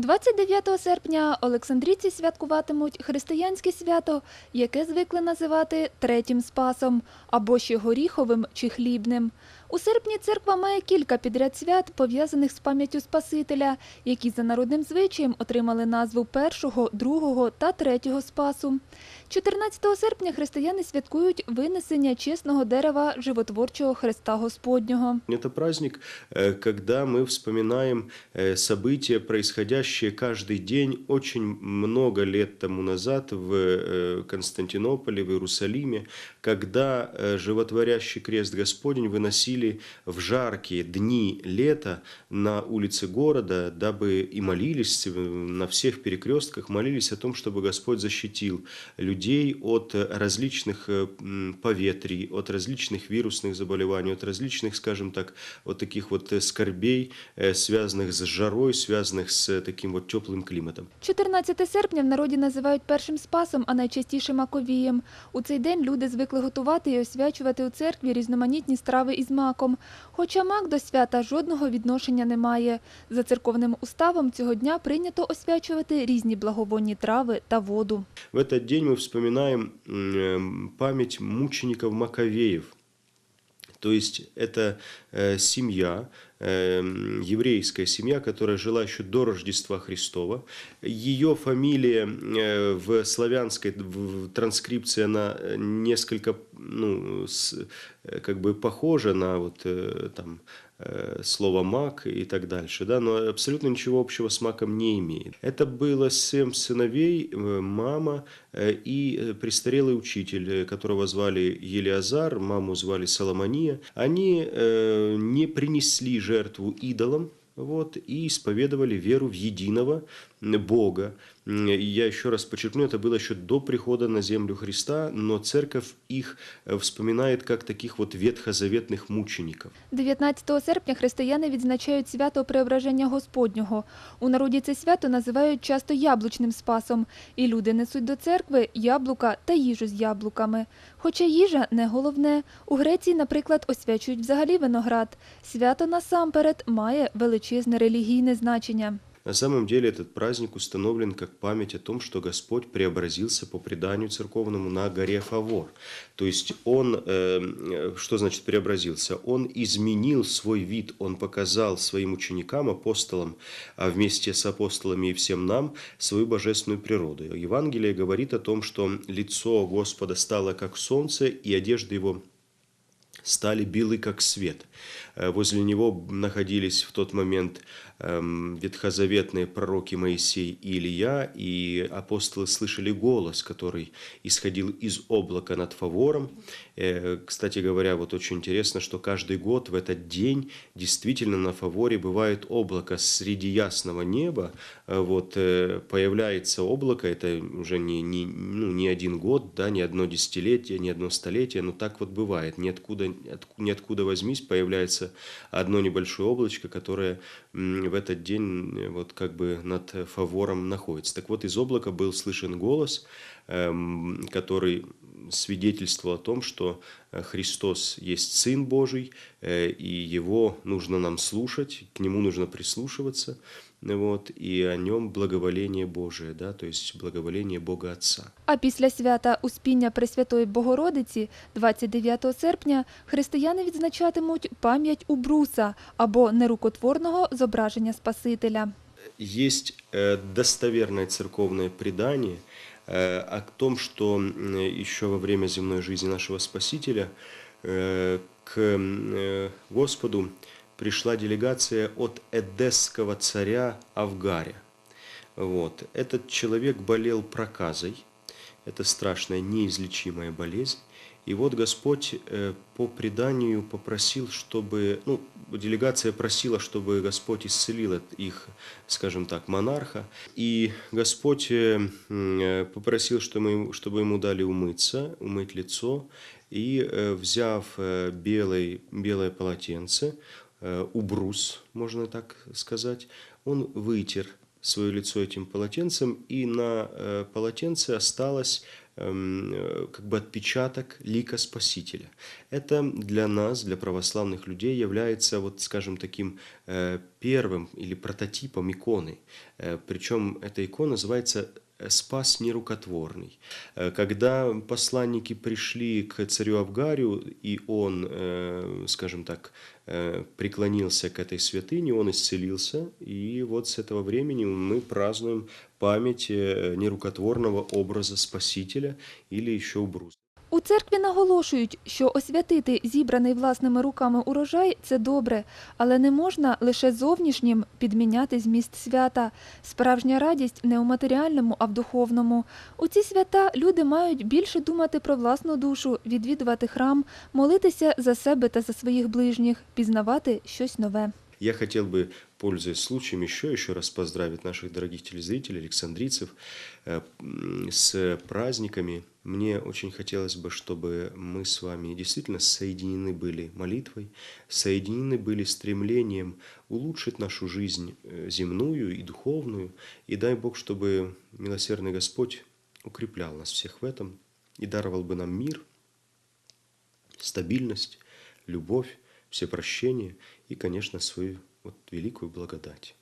29 серпня Олександрійці святкуватимуть християнське свято, яке звикли називати Третім Спасом або ще горіховим чи хлібним. У серпні церква має кілька підряд свят, пов'язаних з пам'яттю Спасителя, які за народним звичаєм отримали назву першого, другого та третього спасу. 14 серпня християни святкують винесення чесного дерева животворчого Христа Господнього. Это праздник, э, когда мы вспоминаем э, события, происходящие каждый день очень много лет тому назад в э, Константинополе, в Иерусалиме, когда э, животворящий крест Господень выносили в жаркие дни лета на улицы города, дабы и молились э, на всех перекрестках, молились о том, чтобы Господь защитил людей от э, различных э, м, поветрий, от различных вирусных заболеваний, от различных, скажем так, вот таких вот э, скорбей, э, связанных с жарой, связанных с э, таким вот теплым климатом. 14 серпня в народі називають першим спасом, а найчастіше маковієм. У цей день люди звикли готувати і освячувати у церкві різноманітні страви із маком. Хоча мак до свята жодного відношення не має. За церковним уставом цього дня прийнято освячувати різні благовонні трави та воду. В этот день мы вспоминаем м, э, память мучеников Маковеев. То есть это э, семья, э, м, еврейская семья, которая жила еще до Рождества Христова. Ее фамилия э, в славянской в- в транскрипции она э, несколько ну, с- э, как бы похожа на вот э, там э, слово мак и так дальше, да, но абсолютно ничего общего с маком не имеет. Это было семь сыновей, мама и престарелый учитель, которого звали Елиазар, маму звали Соломония. Они не принесли жертву идолам, вот, и исповедовали веру в единого Бога. М, и Я еще раз подчеркну, это было еще до прихода на землю Христа, но церковь их э, вспоминает как таких вот ветхозаветных мучеников. 19 серпня християни відзначають свято Преображення Господнього. У народі це свято називають часто яблучним спасом, і люди несуть до церкви яблука та їжу з яблуками. Хоча їжа не головне. У Греції, наприклад, освячують взагалі виноград. Свято насамперед має величезне релігійне значення. На самом деле этот праздник установлен как память о том, что Господь преобразился по преданию церковному на горе Фавор. То есть Он, э, что значит преобразился? Он изменил свой вид, Он показал своим ученикам, апостолам, а вместе с апостолами и всем нам свою божественную природу. Евангелие говорит о том, что лицо Господа стало как солнце, и одежда Его стали белы, как свет. Э, Возле него находились в тот момент эм, ветхозаветные пророки Моисей и Илья, и апостолы слышали голос, который исходил из облака над Фавором. Э, Кстати говоря, вот очень интересно, что каждый год в этот день действительно на Фаворе бывает облако среди ясного неба. Э, Вот появляется облако, это уже не, не, ну, не один год, да, не одно десятилетие, не одно столетие, но так вот бывает. Ниоткуда, отку- ниоткуда возьмись, появляется одно небольшое облачко, которое в этот день э, вот как бы над фавором находится. Так вот, из облака был слышен голос, эм, который свидетельствовал о том, что э, Христос есть Сын Божий, э, и Его нужно нам слушать, к Нему нужно прислушиваться, э, вот, и о Нем благоволение Божие, да, то есть благоволение Бога Отца. А після свята Успіння Пресвятої Богородиці, 29 серпня, християни відзначатимуть пам'ять Убруса або нерукотворного зображення Спасителя. Есть э, достоверное церковное предание э, о том, что еще во время земной жизни нашего Спасителя э, к э, Господу пришла делегация от эдесского царя Авгаря. Вот. Этот человек болел проказой. Это страшная неизлечимая болезнь. И вот Господь э, по преданию попросил, чтобы, ну, делегация просила, чтобы Господь исцелил их, скажем так, монарха. И Господь э, э, попросил, чтобы ему, дали умыться, умыть лицо. И, взяв белый, белое полотенце, убрус, можно так сказать, он вытер свое лицо этим полотенцем, и на полотенце осталось как бы отпечаток лика Спасителя. Это для нас, для православных людей, является, вот, скажем, таким э, первым или прототипом иконы. Э, Причем эта икона называется э, «Спас нерукотворный». Э, Когда посланники пришли к царю Авгарию, и он, э, скажем так, э, преклонился к этой святыне, он исцелился, и вот с этого времени мы празднуем память э, нерукотворного образа Спасителя или еще убрус. У церкві наголошують, що освятити зібраний власними руками урожай – це добре, але не можна лише зовнішнім підміняти зміст свята. Справжня радість не у матеріальному, а в духовному. У ці свята люди мають більше думати про власну душу, відвідувати храм, молитися за себе та за своїх ближніх, пізнавати щось нове. Я хотел бы, пользуясь случаем, еще еще раз поздравить наших дорогих телезрителей, александрийцев, э, с праздниками. Мне очень хотелось бы, чтобы мы с вами действительно соединены были молитвой, соединены были стремлением улучшить нашу жизнь э, земную и духовную. И дай Бог, чтобы милосердный Господь укреплял нас всех в этом и даровал бы нам мир, стабильность, любовь, всепрощение и, конечно, свою вот великую благодать.